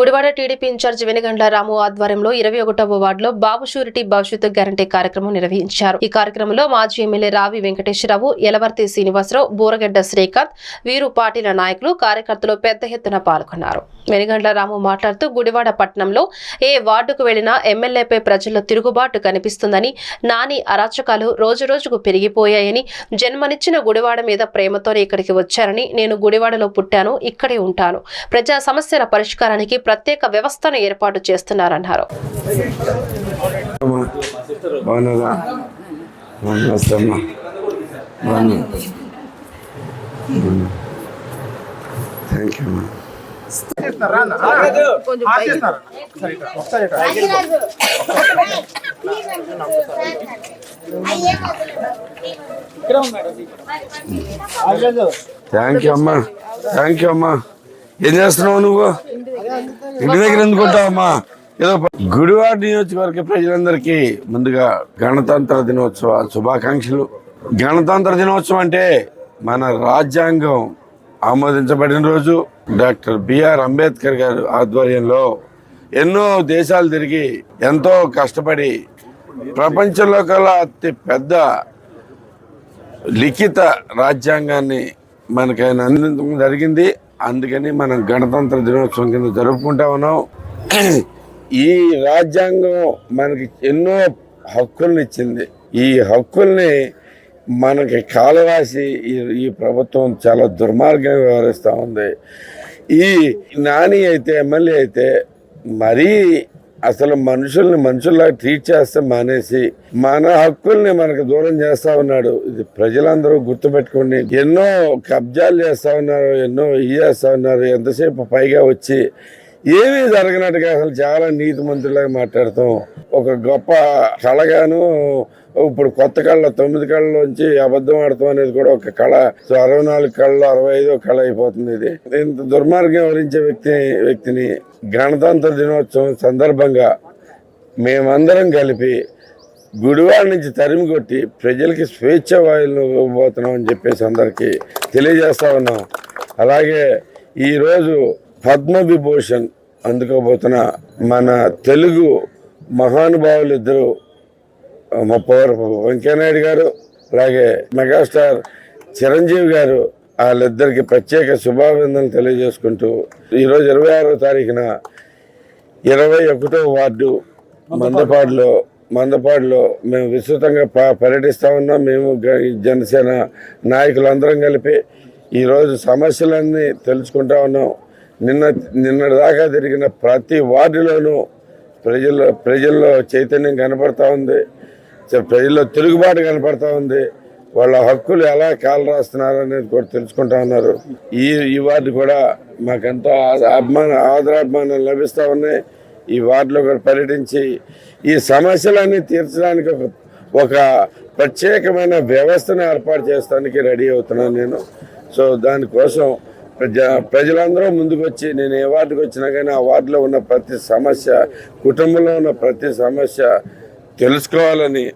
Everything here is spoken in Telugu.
గుడివాడ టీడీపీ ఇన్ఛార్జ్ వెనుగండ్ల రాము ఆధ్వర్యంలో ఇరవై ఒకటవ వార్డులో బాబు షూరిటీ భవిష్యత్తు గ్యారంటీ కార్యక్రమం నిర్వహించారు. ఈ కార్యక్రమంలో మాజీ ఎమ్మెల్యే రావి వెంకటేశ్వరరావు ఎలవర్తి శ్రీనివాసరావు బూరగడ్డ శ్రీకాంత్ వీరు పార్టీల నాయకులు కార్యకర్తలు పెద్ద ఎత్తున పాల్గొన్నారు. వెనుగండ్ల రాము మాట్లాడుతూ గుడివాడ పట్టణంలో ఏ వార్డుకు వెళ్ళినా ఎమ్మెల్యేపై ప్రజల్లో తిరుగుబాటు కనిపిస్తుందని నాని అరాచకాలు రోజురోజుకు పెరిగిపోయాయని జన్మనిచ్చిన గుడివాడ మీద ప్రేమతోనే ఇక్కడికి వచ్చారని నేను గుడివాడలో పుట్టాను ఇక్కడే ఉంటాను. ప్రజా సమస్యల పరిష్కారానికి ప్రత్యేక వ్యవస్థను ఏర్పాటు చేస్తున్నారన్నారు. అమ్మా థ్యాంక్ యూ అమ్మా. థ్యాంక్ యూ అమ్మా. ఏం చేస్తున్నావు నువ్వు? ఇంటి దగ్గర ఎందుకుంటావమ్మా ఏదో గుడివాడ నియోజకవర్గ ప్రజలందరికీ ముందుగా గణతంత్ర దినోత్సవ శుభాకాంక్షలు. గణతంత్ర దినోత్సవం అంటే మన రాజ్యాంగం ఆమోదించబడిన రోజు. డాక్టర్ బిఆర్ అంబేద్కర్ గారు ఆధ్వర్యంలో ఎన్నో దేశాలు తిరిగి ఎంతో కష్టపడి ప్రపంచంలో కల్లా అతి పెద్ద లిఖిత రాజ్యాంగాన్ని మనకి ఆయన అందించడం జరిగింది. అందుకని మనం గణతంత్ర దినోత్సవం కింద జరుపుకుంటా ఉన్నాం. ఈ రాజ్యాంగం మనకి ఎన్నో హక్కుల్ని ఇచ్చింది. ఈ హక్కుల్ని మనకి కాలరాసి ఈ ఈ ప్రభుత్వం చాలా దుర్మార్గంగా వ్యవహరిస్తూ ఉంది. ఈ నాని అయితే ఎమ్మెల్యే అయితే మరీ అసలు మనుషుల్ని మనుషుల్లాగా ట్రీట్ చేస్తే మానేసి మన హక్కుల్ని మనకు దూరం చేస్తా ఉన్నాడు. ఇది ప్రజలందరూ గుర్తుపెట్టుకోండి. ఎన్నో కబ్జాలు చేస్తా ఉన్నారు ఎన్నో ఇది చేస్తా ఉన్నారు. ఎంతసేపు పైగా వచ్చి ఏమీ జరగనట్టుగా అసలు చాలా నీతి మంత్రులాగా మాట్లాడతాం. ఒక గొప్ప కళగాను ఇప్పుడు కొత్త కళ్ళ తొమ్మిది కళ్ళలోంచి అబద్ధం ఆడతాం అనేది కూడా ఒక కళ. సో అరవై నాలుగు కళ్ళు అరవై ఐదో కళ అయిపోతుంది ఇది. ఇంత దుర్మార్గం వరించే వ్యక్తి వ్యక్తిని గణతంత్ర దినోత్సవం సందర్భంగా మేమందరం కలిపి గుడివాడ నుంచి తరిమి కొట్టి ప్రజలకి స్వేచ్ఛ వాయువులను ఇవ్వబోతున్నాం అని చెప్పేసి అందరికీ తెలియజేస్తా ఉన్నాం. అలాగే ఈరోజు పద్మవిభూషణ్ అందుకోబోతున్న మన తెలుగు మహానుభావులు ఇద్దరు ముప్పవరపు వెంకయ్యనాయుడు గారు అలాగే మెగాస్టార్ చిరంజీవి గారు వాళ్ళిద్దరికి ప్రత్యేక శుభాభినందనలు తెలియజేసుకుంటూ ఈరోజు ఇరవై ఆరో తారీఖున ఇరవై ఒకటో వార్డు మందపాడులో మందపాడులో మేము విస్తృతంగా ప- పర్యటిస్తా ఉన్నాం. మేము జనసేన నాయకులందరం కలిపి ఈరోజు సమస్యలన్నీ తెలుసుకుంటా ఉన్నాం. నిన్న నిన్నటి దాకా ప్రతి వార్డులోనూ ప్రజల్లో ప్రజల్లో చైతన్యం కనపడతా ఉంది. ప్రజల్లో తిరుగుబాటు కనపడతా ఉంది. వాళ్ళ హక్కులు ఎలా కాలు రాస్తున్నారు అనేది కూడా తెలుసుకుంటా ఉన్నారు. ఈ ఈ వార్డు కూడా మాకెంతో అభిమాన ఆదరాభిమానాలు లభిస్తూ ఉన్నాయి. ఈ వార్డులో కూడా పర్యటించి ఈ సమస్యలన్నీ తీర్చడానికి ఒక ఒక ప్రత్యేకమైన వ్యవస్థను ఏర్పాటు చేస్తానికి రెడీ అవుతున్నాను నేను. సో దానికోసం ప్రజలందరూ ముందుకు వచ్చి నేను ఏ వార్డుకు వచ్చినా కానీ ఆ వార్డులో ఉన్న ప్రతి సమస్య కుటుంబంలో ఉన్న ప్రతి సమస్య తెలుసుకోవాలని